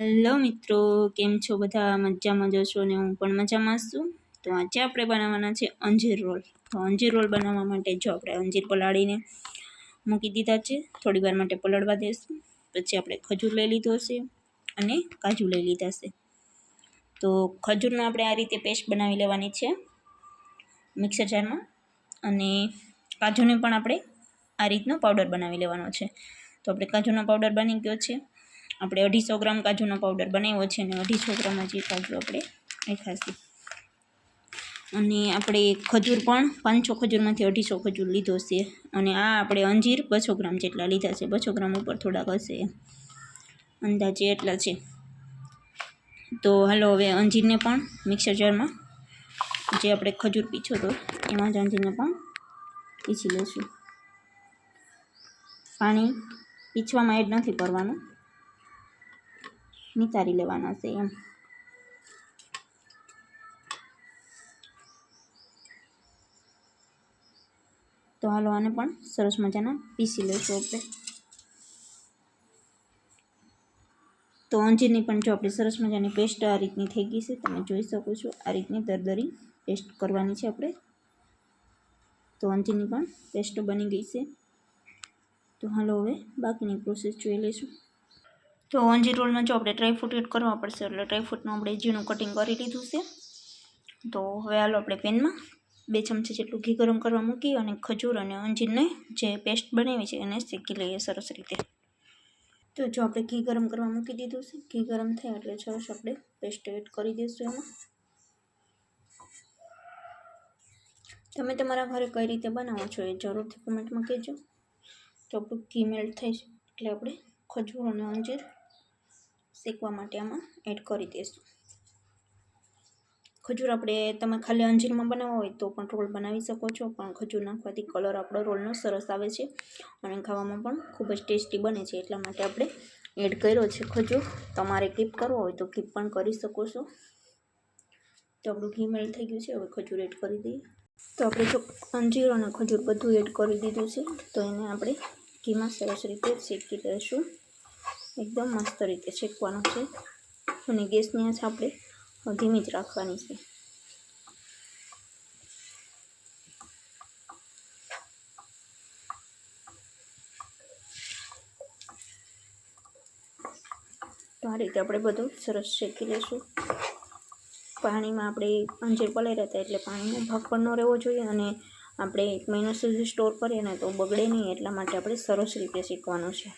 Hello મિત્રો, કેમ છો? બધા મજામાં જશો ને હું પણ મજામાં છું. તો આજે આપણે બનાવવાના છે અંજીર રોલ. તો અંજીર રોલ બનાવવા માટે જો આપણે અંજીર પલાળીને મૂકી દીધા છે. થોડી વાર માટે પલળવા દઈશું પછી આપણે ખજૂર લઈ લીધો છે અને કાજુ લઈ લીધા છે તો ખજૂરનો આપણે આ રીતે પેસ્ટ બનાવી લેવાની છે મિક્સર જારમાં. અને કાજુને પણ આપણે આ રીતનો પાવડર બનાવી લેવાનો છે. તો આપણે કાજુનો પાવડર બની ગયો છે. આપણે અઢીસો ગ્રામ કાજુનો પાવડર બનાવ્યો છે અને અઢીસો ગ્રામ જે કાજુ આપણે નાખાશું અને આપણે ખજૂર પણ પાંચસો ખજૂરમાંથી અઢીસો ખજૂર લીધો છે. અને આ આપણે અંજીર બસો ગ્રામ જેટલા લીધા છે. બસો ગ્રામ ઉપર થોડાક હશે. અંદાજે એટલા છે. તો હાલો હવે અંજીરને પણ મિક્સર જારમાં જે આપણે ખજૂર પીછો તો એમાં જ અંજીરને પણ પીછી લઈશું. પાણી પીછવામાં એડ નથી કરવાનું. નિતારી લેવાના છે એમ તો હાલો આને પણ સરસ મજાના પીસી લઈશું આપણે તો અંજીરની પણ જો આપણી સરસ મજાની પેસ્ટ આ રીતની થઈ ગઈ છે તમે જોઈ શકો છો આ રીતની દરદરી પેસ્ટ કરવાની છે આપણે તો અંજીરની પણ પેસ્ટ બની ગઈ છે તો હાલો હવે બાકીની પ્રોસેસ જોઈ લઈશું તો અંજીર રોલમાં જો આપણે ડ્રાયફ્રૂટ એડ કરવા પડશે. એટલે ડ્રાયફ્રૂટનું આપણે ઝીણું કટિંગ કરી લીધું છે. તો હવે હાલો આપણે પેનમાં બે ચમચી જેટલું ઘી ગરમ કરવા મૂકી અને ખજૂર અને અંજીરને જે પેસ્ટ બનાવી છે એને શેકી લઈએ સરસ રીતે. તો જો આપણે ઘી ગરમ કરવા મૂકી દીધું છે. ઘી ગરમ થાય એટલે સરસ આપણે પેસ્ટ એડ કરી દઈશું એમાં. તમે તમારા ઘરે કઈ રીતે બનાવો છો એ જરૂરથી કમેન્ટમાં કહેજો. તો આપણું ઘી મેલ્ટ થાય એટલે આપણે ખજૂર અને અંજીર શેકવા માટે આમાં એડ કરી દઈશું. ખજૂર આપણે તમે ખાલી અંજીરમાં બનાવવા હોય તો પણ રોલ બનાવી શકો છો, પણ ખજૂર નાખવાથી કલર આપણો રોલનો સરસ આવે છે અને ખાવામાં પણ ખૂબ જ ટેસ્ટી બને છે. એટલા માટે આપણે એડ કર્યો છે ખજૂર. તમારે કીપ કરવો હોય તો કીપ પણ કરી શકો છો. તો આપણું ઘી મેળ થઈ ગયું છે, હવે ખજૂર એડ કરી દઈએ. તો આપણે જો અંજીર અને ખજૂર બધું એડ કરી દીધું છે, તો એને આપણે ઘીમાં સરસ રીતે શેકી લઈશું એકદમ મસ્ત રીતે શેકવાનું છે અને ગેસની આંચ આપણે ધીમી જ રાખવાની છે. તો આ રીતે આપણે બધું સરસ શેકી લઈશું પાણીમાં આપણે અંજીર પલાઈ હતા એટલે પાણીનો ભાગ પણ ન રહેવો જોઈએ અને આપણે એક મહિના સુધી સ્ટોર કરીએ ને તો બગડે નહીં એટલા માટે આપણે સરસ રીતે શીખવાનું છે.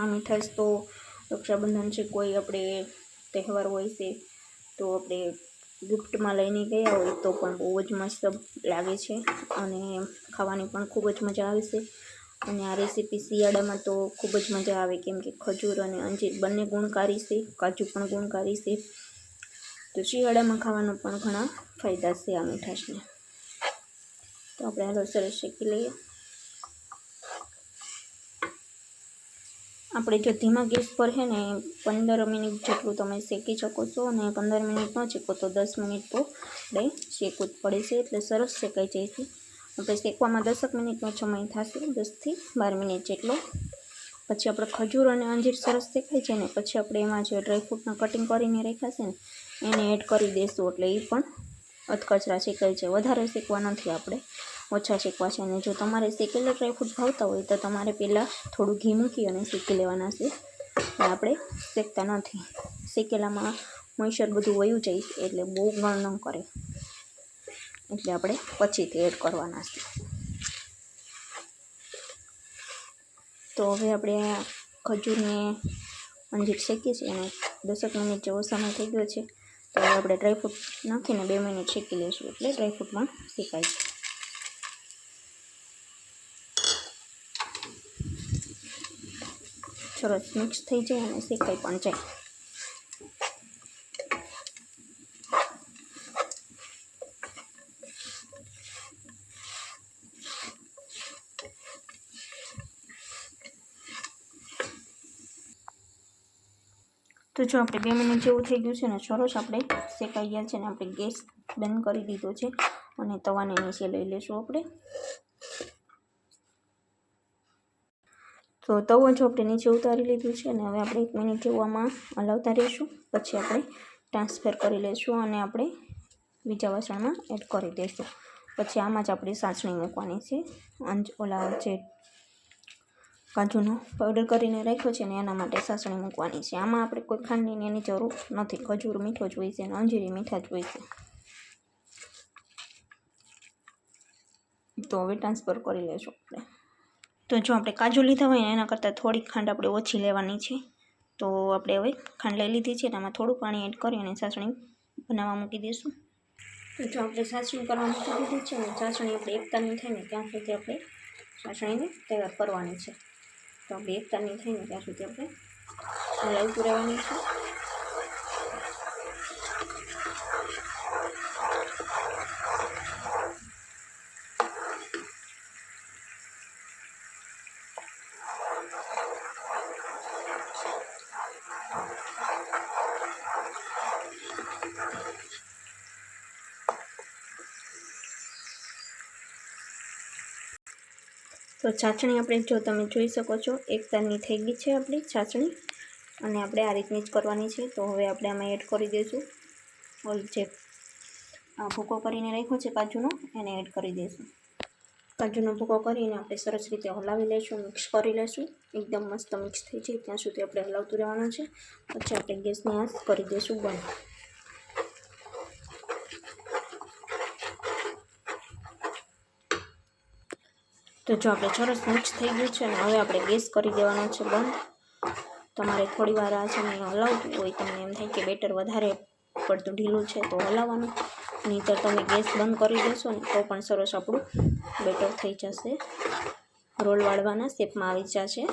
આ મીઠાશ તો રક્ષાબંધન છે, કોઈ આપણે તહેવાર હોય છે, તો આપણે ગિફ્ટમાં લઈને ગયા હોય તો પણ બહુ જ મસ્ત લાગે છે અને ખાવાની પણ ખૂબ જ મજા આવે છે. અને આ રેસીપી શિયાળામાં તો ખૂબ જ મજા આવે, કેમ કે ખજૂર અને અંજીર બંને ગુણકારી છે, કાજુ પણ ગુણકારી છે. તો શિયાળામાં ખાવાનું પણ ઘણા ફાયદા છે આ મીઠાશને. તો આપણે હાલો સરસ શેકી લઈએ. આપણે જો ધીમા ગેસ પર છે ને પંદર મિનિટ જેટલું તમે શેકી શકો છો અને પંદર મિનિટ ન શેકો તો દસ મિનિટ તો આપણે શેકવું જ પડે છે એટલે સરસ શેકાઈ જાય છે આપણે શેકવામાં દસક મિનિટનો સમય થશે દસથી બાર મિનિટ જેટલો. પછી આપણે ખજૂર અને અંજીર સરસ શેકાઈ છે ને પછી આપણે એમાં જે ડ્રાયફ્રૂટના કટિંગ કરીને રાખ્યા ને, એને એડ કરી દઈશું એટલે એ પણ અધકચરા શેકાય છે. વધારે શેકવા નથી આપણે. ઓછા શેકવા છે. અને જો તમારે શેકેલા ડ્રાયફ્રૂટ ભાવતા હોય તો તમારે પહેલાં થોડું ઘી મૂકી અને શેકી લેવાના છે. આપણે શેકતા નથી. શેકેલામાં મોઈશ્ચર બધું વયું જાય એટલે બહુ ગણ ન કરે. એટલે આપણે પછીથી એડ કરવાના છે. તો હવે આપણે ખજૂરને અંજીર શેકીએ છીએ અને દસેક મિનિટ જેવો સમય થઈ ગયો છે. તો હવે આપણે ડ્રાયફ્રૂટ નાખીને બે મિનિટ શેકી લઈશું એટલે ડ્રાયફ્રૂટ પણ શેકાય છે. સરસ મિક્સ થઈ જાય અને શેકાઈ પણ જાય. તો જો આપણે બે મિનિટ જેવું થઈ ગયું છે ને, સરસ આપણે શેકાઈ ગયા છે ને, આપણે ગેસ બંધ કરી દીધો છે અને તવાને નીચે લઈ લઈશું આપણે. તો તવો જો આપણે નીચે ઉતારી લીધું છે અને હવે આપણે એક મિનિટ જેવામાં હલાવતા રહીશું. પછી આપણે ટ્રાન્સફર કરી લઈશું અને આપણે બીજા વાસણમાં એડ કરી દઈશું. પછી આમાં જ આપણે સાસણી મૂકવાની છે. અંજ, ઓલા જે કાજુનો પાવડર કરીને રાખ્યો છે ને એના માટે સાસણી મૂકવાની છે. આમાં આપણે કોઈ ખાંડની એની જરૂર નથી. ખજૂર મીઠો જ હોય છે અને અંજીરી મીઠા જ હોય છે. તો હવે ટ્રાન્સફર કરી લઈશું આપણે. તો જો આપણે કાજુ લીધા હોય એના કરતાં થોડીક ખાંડ આપણે ઓછી લેવાની છે. તો આપણે હવે ખાંડ લઈ લીધી છે અને આમાં થોડું પાણી એડ કરી અને સાસણી બનાવવા મૂકી દઈશું. તો જો આપણે સાસણી કરવા મૂકી દીધી છે અને સાસણી આપણે એકતાની થાય ને ત્યાં સુધી આપણે સાસણીને તૈયાર કરવાની છે. તો આપણે એકતાની થઈને ત્યાં સુધી આપણે હલાવતું પૂરાવાની છે. તો ચાસણી આપણે જો તમે જોઈ શકો છો, એક તારની થઈ ગઈ છે આપણી ચાસણી અને આપણે આ રીતની જ કરવાની છે, તો હવે આપણે આમાં એડ કરી દઈશું. ઓલ જે ભૂકો કરીને રાખ્યો છે કાજુનો, એને એડ કરી દઈશું. કાજુનો ભૂકો કરીને આપણે સરસ રીતે હલાવી લઈશું, મિક્સ કરી લઈશું. એકદમ મસ્ત મિક્સ થઈ જાય, ત્યાં સુધી આપણે હલાવતું રહેવાનું છે. પછી આપણે ગેસની આંચ કરી દઈશું બંધ. તો જો આપણે સરસ મિક્સ થઈ ગયું છે અને હવે આપણે ગેસ કરી દેવાનો છે બંધ. તમારે થોડી વાર આ છે હલાવતું હોય તમને એમ થાય કે બેટર વધારે પડતું ઢીલું છે તો હલાવવાનું. નહીંતર તમે ગેસ બંધ કરી દેશો ને તો પણ સરસ આપણું બેટર થઈ જશે. રોલ વાળવાના શેપમાં આવી જશે.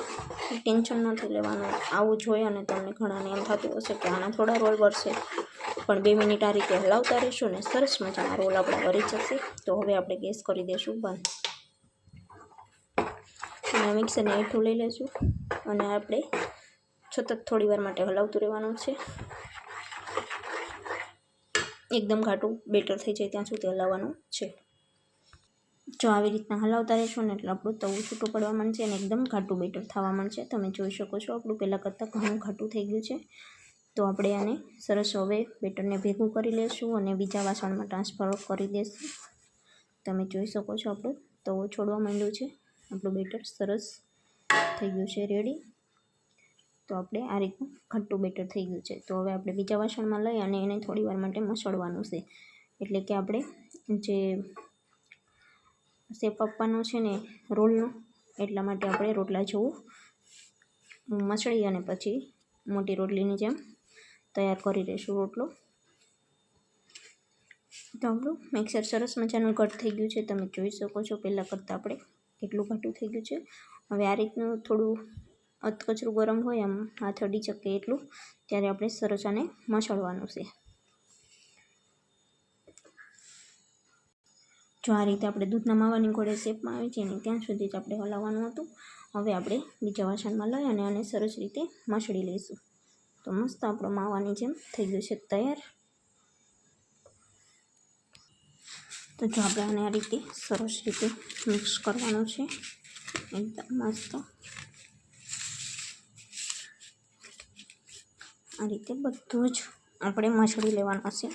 ટેન્શન નથી લેવાનું. આવું જોઈએ અને તમને ઘણાને એમ થતું હશે કે આના થોડા રોલ વળશે. પણ બે મિનિટ આ રીતે હલાવતા રહીશું ને સરસ મજાના રોલ આપણા વળી જશે. તો હવે આપણે ગેસ કરી દઈશું બંધ. અને મિક્સરને હેઠું લઈ લઈશું અને આપણે સતત થોડી વાર માટે હલાવતું રહેવાનું છે. એકદમ ઘાટું બેટર થઈ જાય ત્યાં સુધી હલાવવાનું છે. જો આવી રીતના હલાવતા રહેશો ને એટલે આપણું તવું છૂટું પડવા માંડશે અને એકદમ ઘાટું બેટર થવા માંડશે. તમે જોઈ શકો છો આપણું પહેલાં કરતાં ઘણું ઘાટું થઈ ગયું છે. તો આપણે આને સરસ હવે બેટરને ભેગું કરી લઈશું અને બીજા વાસણમાં ટ્રાન્સફર કરી દઈશું તમે જોઈ શકો છો આપણું તવો છોડવા માંડ્યું છે. આપણું બેટર સરસ થઈ ગયું છે રેડી તો આપણે આ રીતનું ખટ્ટું બેટર થઈ ગયું છે. તો હવે આપણે બીજા વાસણમાં લઈ અને એને થોડી વાર માટે મસળવાનું છે. એટલે કે આપણે જે શેપ આપવાનો છે ને, રોલનો, એટલા માટે આપણે રોટલા જેવું મસળી અને પછી મોટી રોટલીની જેમ તૈયાર કરી લઈશું રોટલો. તો આપણું મિક્સર સરસ મજાનું કટ થઈ ગયું છે. તમે જોઈ શકો છો, પહેલાં કરતાં આપણે કેટલું ઘાટું થઈ ગયું છે. હવે આ રીતનું થોડું અધકચરું ગરમ હોય, આમ હાથ અડી શકે એટલું, ત્યારે આપણે સરસ આને મસળવાનું છે. જો આ રીતે આપણે દૂધના માવાની ઘોડે શેપમાં આવી છે ને ત્યાં સુધી જ આપણે હલાવવાનું હતું. હવે આપણે બીજા વાસણમાં લઈ અને આને સરસ રીતે મસળી લઈશું. તો મસ્ત આપણો માવાની જેમ થઈ ગયું છે, તૈયાર. તો જો આપણે આને આ રીતે સરસ રીતે મિક્સ કરવાનું છે. એકદમ મસ્ત. આ રીતે બધું જ આપણે મસળી લેવાનું છે.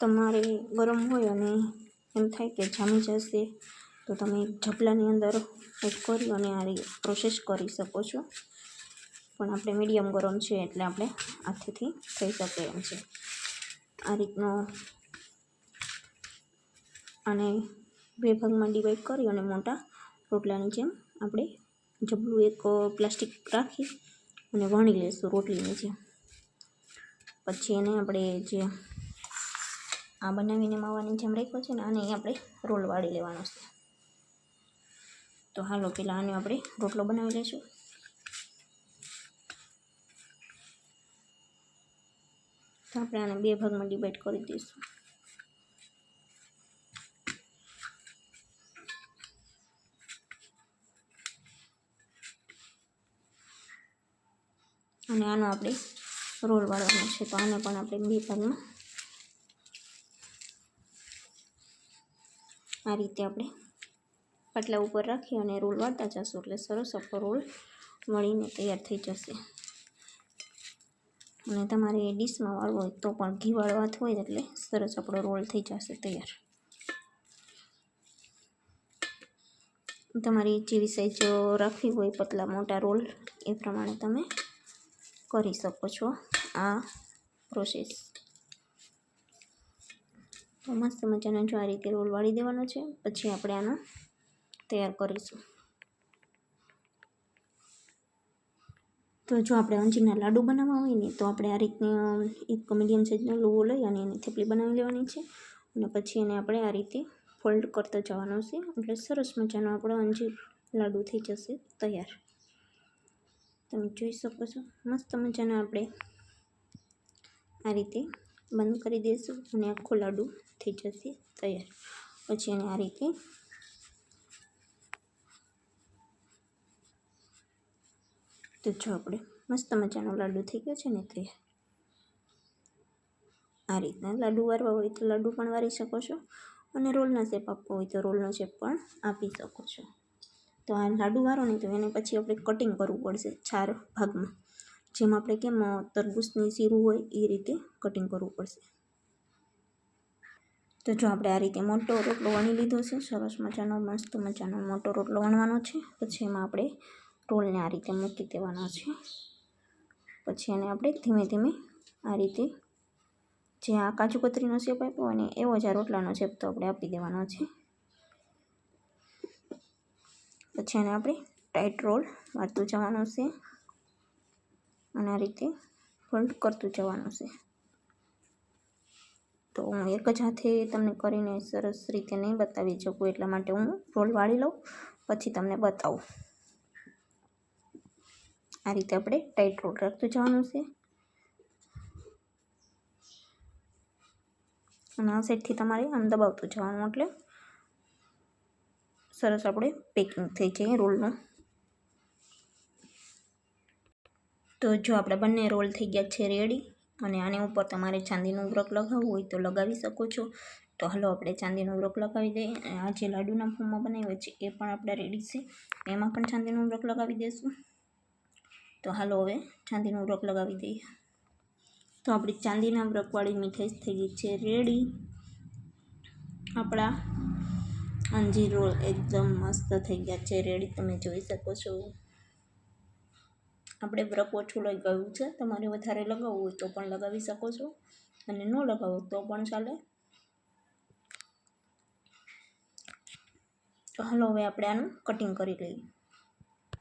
તમારે ગરમ હોય અને એમ થાય કે જામી જશે, તો તમે ઝપલાની અંદર એડ કરી અને આ પ્રોસેસ કરી શકો છો. પણ આપણે મીડિયમ ગરમ છે એટલે આપણે હાથેથી થઈ શકે એમ છે. આ રીતનો અને બે ભાગમાં ડિવાઈડ કરી અને મોટા રોટલાની જેમ આપણે જબલું એક પ્લાસ્ટિક રાખી અને વણી લઈશું રોટલીની જેમ. પછી એને આપણે જે આ બનાવીને માવાની જેમ રાખ્યો છે ને આને આપણે રોલ વાળી લેવાનો છે. તો હાલો પહેલાં આને આપણે રોટલો બનાવી લઈશું. તો આપણે આને બે ભાગમાં ડિવાઈડ કરી દઈશું. અને આનો આપણે રોલ વાળવાનો છે. તો આને પણ આપણે બે ભાગમાં આ રીતે આપણે પાટલા ઉપર રાખી અને રોલ વાળતા જશું. એટલે સરસ આપણો રોલ મળીને તૈયાર થઈ જશે. અને તમારે ડીશમાં વાળવો હોય તો પણ ઘી વાળવા હાથ હોય એટલે સરસ આપણો રોલ થઈ જશે તૈયાર. તમારી જેવી સાઈઝ રાખવી હોય પતલા મોટા રોલ એ પ્રમાણે તમે કરી શકો છો આ પ્રોસેસ તો મસ્ત મજાનો જો આ રીતે રોલ વાળી દેવાનો છે, પછી આપણે આનો તૈયાર કરીશું. તો જો આપણે અંજીરના લાડુ બનાવવા હોય ને, તો આપણે આ રીતની એક મીડિયમ સાઇઝનો લુવો લઈ અને એની થેપલી બનાવી લેવાની છે. અને પછી એને આપણે આ રીતે ફોલ્ડ કરતા જવાનું છે. એટલે સરસ મજાનો આપણો અંજીર લાડુ થઈ જશે તૈયાર. તમે જોઈ શકો છો, મસ્ત મજાના આપણે આ રીતે બંધ કરી દઈશું અને આખો લાડુ થઈ જશે તૈયાર. પછી એને આ રીતે તો જો આપણે મસ્ત મજાનો લાડુ થઈ ગયો છે ને તૈયાર આ રીતના લાડુ વારવા હોય તો લાડુ પણ વારી શકો છો અને રોલના શેપ આપવો હોય તો રોલનો શેપ પણ આપી શકો છો. તો આ લાડુ વારો ને તો એને પછી આપણે કટિંગ કરવું પડશે ચાર ભાગમાં. જેમ આપણે કેમ તરબૂચની શીરું હોય એ રીતે કટિંગ કરવું પડશે. તો જો આપણે આ રીતે મોટો રોટલો વણી લીધો છે, સરસ મજાનો, મસ્ત મજાનો મોટો રોટલો વણવાનો છે. પછી એમાં આપણે રોલને આ રીતે મૂકી દેવાનો છે. પછી એને આપણે ધીમે ધીમે આ રીતે જે આ કાજુ કતરીનો શેપ આપ્યો અને એવો જ આ રોટલાનો શેપ તો આપણે આપી દેવાનો છે. પછી એને આપણે ટાઈટ રોલ વાળતું જવાનું છે અને આ રીતે ફોલ્ડ કરતું જવાનું છે. તો હું એક જ હાથે તમને કરીને સરસ રીતે નહીં બતાવી શકું એટલા માટે હું રોલ વાળી લઉં, પછી તમને બતાવું. આ રીતે આપણે ટાઈટ રોલ રાખતું જવાનું છે. અને આ સાઈડથી તમારે આમ દબાવતું જવાનું એટલે સરસ આપણે પેકિંગ થઈ જાય રોલનું તો જો આપણે બંને રોલ થઈ ગયા છે રેડી અને આની ઉપર તમારે ચાંદીનું વ્રક લગાવવું હોય તો લગાવી શકો છો. તો હાલો આપણે ચાંદીનું વ્રક લગાવી દઈએ આ જે લાડુના ફોર્મમાં બનાવ્યો છે એ પણ આપણે રેડી છે. એમાં પણ ચાંદીનું વ્રક લગાવી દઈશું. તો હાલો હવે ચાંદીનું વ્રક લગાવી દઈએ. તો આપણી ચાંદીના વ્રકવાળી મીઠાઈ થઈ ગઈ છે રેડી આપણા અંજીર રોલ એકદમ મસ્ત થઈ ગયા છે રેડી તમે જોઈ શકો છો. આપણે વ્રક ઓછું લઈ ગયું છે, તમારે વધારે લગાવવું હોય તો પણ લગાવી શકો છો અને ન લગાવો તો પણ ચાલે. તો હાલો હવે આપણે આનું કટિંગ કરી લઈએ.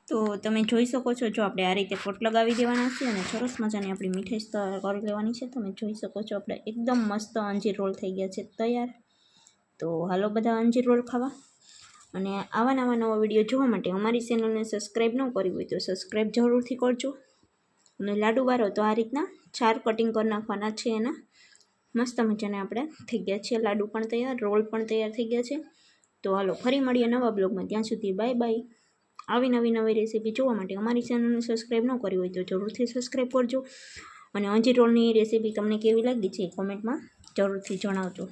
તો તમે જોઈ શકો છો, જો આપણે આ રીતે ફોટ લગાવી દેવાના છે અને સરસ મજાની આપણી મીઠાઈ તૈયાર કરી લેવાની છે. તમે જોઈ શકો છો, આપણે એકદમ મસ્ત અંજીર રોલ થઈ ગયા છે, તૈયાર. તો હાલો બધા અંજીર રોલ ખાવા. અને આવા નવા નવા વીડિયો જોવા માટે અમારી ચેનલને સબસ્ક્રાઈબ ન કરી હોય તો સબસ્ક્રાઈબ જરૂરથી કરજો. અને લાડુ બારો તો આ રીતના ચાર કટિંગ કરી નાખવાના છે એના. મસ્ત મજાને આપણે થઈ ગયા છે, લાડુ પણ તૈયાર, રોલ પણ તૈયાર થઈ ગયા છે. તો હાલો ફરી મળીએ નવા બ્લોગમાં. ત્યાં સુધી બાય બાય. આવી નવી નવી રેસીપી જોવા માટે અમારી ચેનલને સબસ્ક્રાઈબ ન કરી હોય તો જરૂરથી સબસ્ક્રાઈબ કરજો. અને અંજી રોલની રેસીપી તમને કેવી લાગી છે કોમેન્ટમાં જરૂરથી જણાવજો.